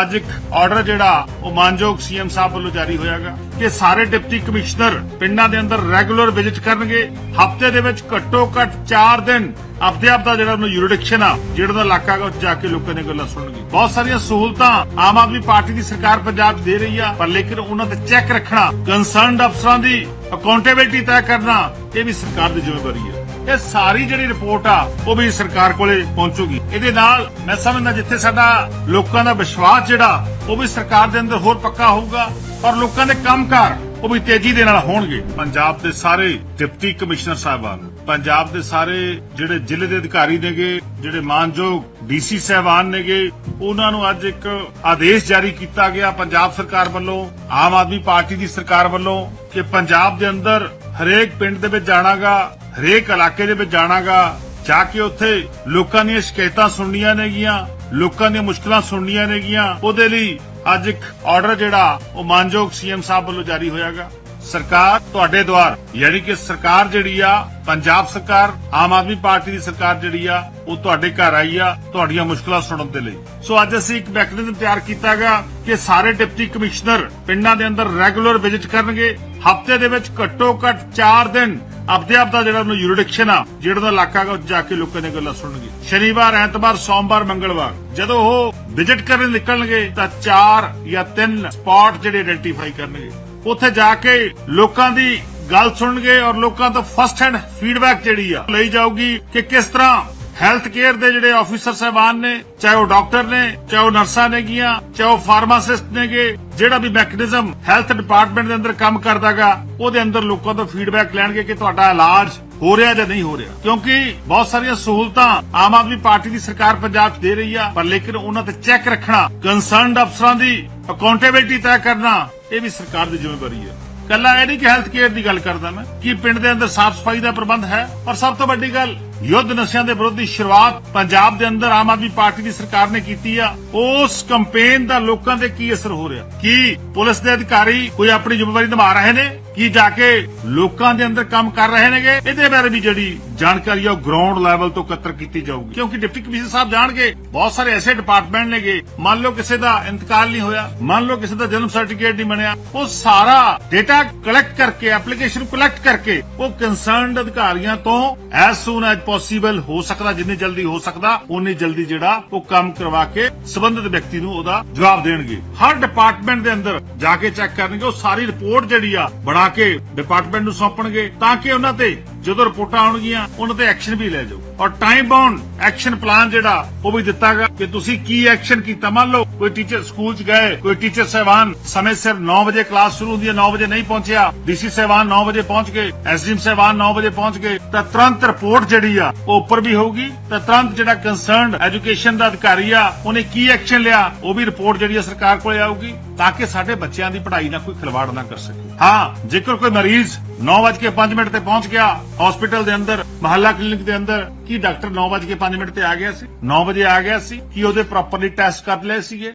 ਅੱਜ ਇੱਕ ਆਰਡਰ ਜਿਹੜਾ ਉਹ ਮਾਨਯੋਗ ਸੀਐਮ ਸਾਹਿਬ ਵੱਲੋਂ ਜਾਰੀ ਹੋਇਆਗਾ ਕਿ ਸਾਰੇ ਡਿਪਟੀ ਕਮਿਸ਼ਨਰ ਪਿੰਡਾਂ ਦੇ ਅੰਦਰ ਰੈਗੂਲਰ ਵਿਜ਼ਿਟ ਕਰਨਗੇ। ਹਫ਼ਤੇ ਦੇ ਵਿੱਚ ਘੱਟੋ ਘੱਟ 4 ਦਿਨ ਆਪਦੇ ਆਪ ਦਾ ਜਿਹੜਾ ਉਹਨੂੰ ਯੂਰਿਡਿਕਸ਼ਨ ਆ, ਜਿਹੜਾ ਦਾ ਇਲਾਕਾ ਗਾ ਉੱਥੇ ਜਾ ਕੇ ਲੋਕਾਂ ਦੀਆਂ ਗੱਲਾਂ ਸੁਣਨਗੇ। ਬਹੁਤ ਸਾਰੀਆਂ ਸਹੂਲਤਾਂ ਆਮ ਆਦਮੀ ਪਾਰਟੀ ਦੀ ਸਰਕਾਰ ਪੰਜਾਬ 'ਚ ਦੇ ਰਹੀ ਆ, ਪਰ ਲੇਕਿਨ ਉਹਨਾਂ ਤੇ ਚੈੱਕ ਰੱਖਣਾ ਕੰਸਰਨਡ ਅਫਸਰਾਂ ਦੀ ਅਕਾਊਂਟੇਬਿਲਟੀ ਤੈਅ ਕਰਨਾ, ਇਹ ਵੀ ਸਰਕਾਰ ਦੀ ਜ਼ਿੰਮੇਵਾਰੀ ਹੈ। ਇਹ ਸਾਰੀ ਜਿਹੜੀ ਰਿਪੋਰਟ ਆ, ਉਹ ਵੀ ਸਰਕਾਰ ਕੋਲੇ ਪਹੁੰਚੂਗੀ। ਇਹਦੇ ਨਾਲ ਮੈਂ ਸਮਝਦਾ ਜਿੱਥੇ ਸਾਡਾ ਲੋਕਾਂ ਦਾ ਵਿਸ਼ਵਾਸ ਜਿਹੜਾ, ਉਹ ਵੀ ਸਰਕਾਰ ਦੇ ਅੰਦਰ ਹੋਰ ਪੱਕਾ ਹੋਊਗਾ ਔਰ ਲੋਕਾਂ ਦੇ ਕੰਮਕਾਰ ਉਹ ਵੀ ਤੇਜ਼ੀ ਦੇ ਨਾਲ ਹੋਣਗੇ। ਪੰਜਾਬ ਦੇ ਸਾਰੇ ਡਿਪਟੀ ਕਮਿਸ਼ਨਰ ਸਾਹਿਬਾਨ, ਪੰਜਾਬ ਦੇ ਸਾਰੇ ਜਿਹੜੇ ਜ਼ਿਲ੍ਹੇ ਦੇ ਅਧਿਕਾਰੀ ਨੇਗੇ, ਜਿਹੜੇ ਮਾਨਯੋਗ ਡੀਸੀ ਸਾਹਿਬਾਨ ਨੇਗੇ, ਉਹਨਾਂ ਨੂੰ ਅੱਜ ਇੱਕ ਆਦੇਸ਼ ਜਾਰੀ ਕੀਤਾ ਗਿਆ ਪੰਜਾਬ ਸਰਕਾਰ ਵੱਲੋਂ, ਆਮ ਆਦਮੀ ਪਾਰਟੀ ਦੀ ਸਰਕਾਰ ਵੱਲੋਂ, ਕਿ ਪੰਜਾਬ ਦੇ ਅੰਦਰ ਹਰੇਕ ਪਿੰਡ ਦੇ ਵਿੱਚ ਜਾਣਾਗਾ ਹਰੇਕ ਇਲਾਕੇ ਦੇ ਵਿੱਚ ਜਾਣਾਗਾ, ਜਾ ਕੇ ਉੱਥੇ ਲੋਕਾਂ ਦੀਆਂ ਸ਼ਿਕਾਇਤਾਂ ਸੁਣਨੀਆਂ ਨੇਗੀਆਂ, ਲੋਕਾਂ ਦੀਆਂ ਮੁਸ਼ਕਲਾਂ ਸੁਣਨੀਆਂ ਨੇਗੀਆਂ, ਉਹਦੇ ਲਈ ਅੱਜ ਇੱਕ ਆਰਡਰ ਜਿਹੜਾ, ਉਹ ਮਾਨਯੋਗ ਸੀਐਮ ਸਾਹਿਬ ਵੱਲੋਂ ਜਾਰੀ ਹੋਇਆਗਾ। ਸਰਕਾਰ ਤੁਹਾਡੇ ਦੁਆਰ, ਯਾਨੀ ਕਿ ਸਰਕਾਰ ਜਿਹੜੀ ਆ, ਪੰਜਾਬ ਸਰਕਾਰ, ਆਮ ਆਦਮੀ ਪਾਰਟੀ ਦੀ ਸਰਕਾਰ ਜਿਹੜੀ ਆ, ਉਹ ਤੁਹਾਡੇ ਘਰ ਆਈ ਆ, ਤੁਹਾਡੀਆਂ ਮੁਸ਼ਕਲਾਂ ਸੁਣਨ ਦੇ ਲਈ। ਸੋ ਅੱਜ ਅਸੀਂ ਇੱਕ ਮੈਕੈਨਿਜ਼ਮ ਤਿਆਰ ਕੀਤਾਗਾ ਕਿ ਸਾਰੇ ਡਿਪਟੀ ਕਮਿਸ਼ਨਰ ਪਿੰਡਾਂ ਦੇ ਅੰਦਰ ਰੈਗੂਲਰ ਵਿਜ਼ਿਟ ਕਰਨਗੇ। ਹਫ਼ਤੇ ਦੇ ਵਿੱਚ ਘੱਟੋ ਘੱਟ 4 ਦਿਨ ਆਪਦੇ ਆਪ ਦਾ ਜਿਹੜਾ ਉਹਨੂੰ ਯੂਰਿਡਿਕਸ਼ਨ ਆ, ਜਿਹੜਾ ਦਾ ਇਲਾਕਾ ਗਾ ਜਾ ਕੇ ਲੋਕਾਂ ਦੀਆਂ ਗੱਲਾਂ ਸੁਣਨਗੇ। ਸ਼ਨੀਵਾਰ, ਐਤਵਾਰ, ਸੋਮਵਾਰ, ਮੰਗਲਵਾਰ। ਜਦੋਂ ਉਹ ਵਿਜ਼ਿਟ ਕਰਨ ਨਿਕਲਣਗੇ, ਤਾਂ ਚਾਰ ਜਾਂ 3 ਸਪੌਟ ਜਿਹੜੇ ਆਇਡੈਂਟੀਫਾਈ ਕਰਨਗੇ। ਉੱਥੇ ਜਾ ਕੇ ਲੋਕਾਂ ਦੀ ਗੱਲ ਸੁਣਨਗੇ ਔਰ ਲੋਕਾਂ ਤੋਂ ਫਸਟ ਹੈਂਡ ਫੀਡਬੈਕ ਜਿਹੜੀ ਆ, ਲਈ ਜਾਊਗੀ ਕਿ ਕਿਸ ਤਰ੍ਹਾਂ ਹੈਲਥ ਕੇਅਰ ਦੇ ਜਿਹੜੇ ਆਫੀਸਰ ਸਹਿਬਾਨ ਨੇ, ਚਾਹੇ ਉਹ ਡਾਕਟਰ ਨੇ, ਚਾਹੇ ਉਹ ਨਰਸਾਂ ਨੇਗੀਆਂ ਚਾਹੇ ਉਹ ਫਾਰਮਾਸਿਸਟ ਨੇਗੇ ਜਿਹੜਾ ਵੀ ਮੈਕੈਨਿਜ਼ਮ ਹੈਲਥ ਡਿਪਾਰਟਮੈਂਟ ਦੇ ਅੰਦਰ ਕੰਮ ਕਰਦਾਗਾ, ਉਹਦੇ ਅੰਦਰ ਲੋਕਾਂ ਤੋਂ ਫੀਡਬੈਕ ਲੈਣਗੇ ਕਿ ਤੁਹਾਡਾ ਇਲਾਜ ਹੋ ਰਿਹਾ ਜਾਂ ਨਹੀਂ ਹੋ ਰਿਹਾ। ਕਿਉਂਕਿ ਬਹੁਤ ਸਾਰੀਆਂ ਸਹੂਲਤਾਂ ਆਮ ਆਦਮੀ ਪਾਰਟੀ ਦੀ ਸਰਕਾਰ ਪੰਜਾਬ 'ਚ ਦੇ ਰਹੀ ਆ, ਪਰ ਲੇਕਿਨ ਉਹਨਾਂ ਤੇ ਚੈੱਕ ਰੱਖਣਾ ਕੰਸਰਨਡ ਅਫਸਰਾਂ ਦੀ ਅਕਾਊਂਟੇਬਿਲਟੀ ਤੈਅ ਕਰਨਾ, ਇਹ ਵੀ ਸਰਕਾਰ ਦੀ ਜ਼ਿੰਮੇਵਾਰੀ ਹੈ ਕੱਲਾ ਇਹ ਨਹੀਂ ਕਿ ਹੈਲਥ ਕੇਅਰ ਦੀ ਗੱਲ ਕਰਦਾ ਮੈਂ, ਕਿ ਪਿੰਡ ਦੇ ਅੰਦਰ ਸਾਫ਼ ਸਫ਼ਾਈ ਦਾ ਪ੍ਰਬੰਧ ਹੈ, ਔਰ ਸਭ ਤੋਂ ਵੱਡੀ ਗੱਲ ਯੁੱਧ ਨਸ਼ਿਆਂ ਦੇ ਵਿਰੁੱਧ ਦੀ ਸ਼ੁਰੂਆਤ ਪੰਜਾਬ ਦੇ ਅੰਦਰ ਆਮ ਆਦਮੀ ਪਾਰਟੀ ਦੀ ਸਰਕਾਰ ਨੇ ਕੀਤੀ ਆ। ਉਸ ਕੈਂਪੇਨ ਦਾ ਲੋਕਾਂ ਤੇ ਕੀ ਅਸਰ ਹੋ ਰਿਹਾ? ਕੀ ਪੁਲਿਸ ਦੇ ਅਧਿਕਾਰੀ ਕੋਈ ਆਪਣੀ ਜ਼ਿੰਮੇਵਾਰੀ ਨਿਭਾ ਰਹੇ ਨੇ? ਕੀ ਜਾ ਕੇ ਲੋਕਾਂ ਦੇ ਅੰਦਰ ਕੰਮ ਕਰ ਰਹੇ ਨੇਗੇ? ਇਹਦੇ ਬਾਰੇ ਵੀ ਜਿਹੜੀ ਜਾਣਕਾਰੀ ਉਹ ਗਰਾਊਂਡ ਲੈਵਲ ਤੋਂ ਇਕੱਤਰ ਕੀਤੀ ਜਾਊਗੀ। ਕਿਉਂਕਿ ਡਿਪਟੀ ਕਮਿਸ਼ਨਰ ਸਾਹਿਬ ਜਾਣਗੇ, ਬਹੁਤ ਸਾਰੇ ਐਸੇ ਡਿਪਾਰਟਮੈਂਟ ਨੇਗੇ, ਮੰਨ ਲਓ ਕਿਸੇ ਦਾ ਇੰਤਕਾਲ ਨਹੀਂ ਹੋਇਆ, ਮੰਨ ਲਓ ਕਿਸੇ ਦਾ ਜਨਮ ਸਰਟੀਫਿਕੇਟ ਨਹੀਂ ਬਣਿਆ, ਉਹ ਸਾਰਾ ਡੇਟਾ ਕਲੈਕਟ ਕਰਕੇ ਐਪਲੀਕੇਸ਼ਨ ਕਲੈਕਟ ਕਰਕੇ, ਉਹ ਕੰਸਰਨਡ ਅਧਿਕਾਰੀਆਂ ਤੋਂ ਐਸ ਸੂਨ ਐਜ ਪੋਸੀਬਲ ਹੋ ਸਕਦਾ, ਜਿੰਨੀ ਜਲਦੀ ਹੋ ਸਕਦਾ ਉਨੀ ਜਲਦੀ ਜਿਹੜਾ ਉਹ ਕੰਮ ਕਰਵਾ ਕੇ ਸਬੰਧਤ ਵਿਅਕਤੀ ਨੂੰ ਉਹਦਾ ਜਵਾਬ ਦੇਣਗੇ। ਹਰ ਡਿਪਾਰਟਮੈਂਟ ਦੇ ਅੰਦਰ ਜਾ ਕੇ ਚੈੱਕ ਕਰਨਗੇ, ਉਹ ਸਾਰੀ ਰਿਪੋਰਟ ਜਿਹੜੀ ਆ ਬਣਾ ਕੇ ਡਿਪਾਰਟਮੈਂਟ ਨੂੰ ਸੌਂਪਣਗੇ, ਤਾਂ ਕਿ ਉਹਨਾਂ ਤੇ ਜਦੋਂ ਰਿਪੋਰਟਾਂ ਆਉਣਗੀਆਂ, ਉਹਨਾਂ ਤੇ ਐਕਸ਼ਨ ਵੀ ਲੈ ਜਾਓ। ਔਰ ਟਾਈਮ ਬਾਉਂਡ ਐਕਸ਼ਨ ਪਲਾਨ ਜਿਹੜਾ, ਉਹ ਵੀ ਦਿੱਤਾਗਾ ਕਿ ਤੁਸੀਂ ਕੀ ਐਕਸ਼ਨ ਕੀਤਾ। ਮੰਨ ਲਓ, ਕੋਈ ਟੀਚਰ ਸਕੂਲ 'ਚ ਗਏ, ਕੋਈ ਟੀਚਰ ਸਹਿਬਾਨ, ਸਮੇਂ ਸਿਰ 9 ਵਜੇ ਕਲਾਸ ਸ਼ੁਰੂ ਹੁੰਦੀ ਹੈ 9 ਵਜੇ ਨਹੀਂ ਪਹੁੰਚਿਆ। ਡੀਸੀ ਸਹਿਬਾਨ 9 ਵਜੇ ਪਹੁੰਚ ਗਏ ਐਸਡੀਐਮ ਸਹਿਬਾਨ 9 ਵਜੇ ਪਹੁੰਚ ਗਏ, ਤਾਂ ਤੁਰੰਤ ਰਿਪੋਰਟ ਜਿਹੜੀ ਆ, ਉਹ ਉੱਪਰ ਵੀ ਹੋਊਗੀ। ਤਾਂ ਤੁਰੰਤ ਜਿਹੜਾ ਕੰਸਰਨਡ ਐਜੂਕੇਸ਼ਨ ਦਾ ਅਧਿਕਾਰੀ ਆ, ਉਹਨੇ ਕੀ ਐਕਸ਼ਨ ਲਿਆ, ਉਹ ਵੀ ਰਿਪੋਰਟ ਜਿਹੜੀ ਆ ਸਰਕਾਰ ਕੋਲੇ ਆਊਗੀ, ਤਾਂ ਕਿ ਸਾਡੇ ਬੱਚਿਆਂ ਦੀ ਪੜ੍ਹਾਈ ਨਾਲ ਕੋਈ ਖਿਲਵਾੜ ਨਾ ਕਰ ਸਕੇ। ਹਾਂ, ਜੇਕਰ ਕੋਈ ਮਰੀਜ਼ 9:05 ਮਿੰਟ ਤੇ ਪਹੁੰਚ ਗਿਆ ਹਸਪੀਟਲ ਦੇ ਅੰਦਰ, ਮਹੱਲਾ ਕਲੀਨਿਕ ਦੇ ਅੰਦਰ, ਕੀ ਡਾਕਟਰ 9:05 ਮਿੰਟ ਤੇ ਆ ਗਿਆ ਸੀ? 9 ਵਜੇ ਆ ਗਿਆ ਸੀ, ਕੀ ਉਹਦੇ ਪ੍ਰੋਪਰਲੀ ਟੈਸਟ ਕਰ ਲਏ ਸੀਗੇ?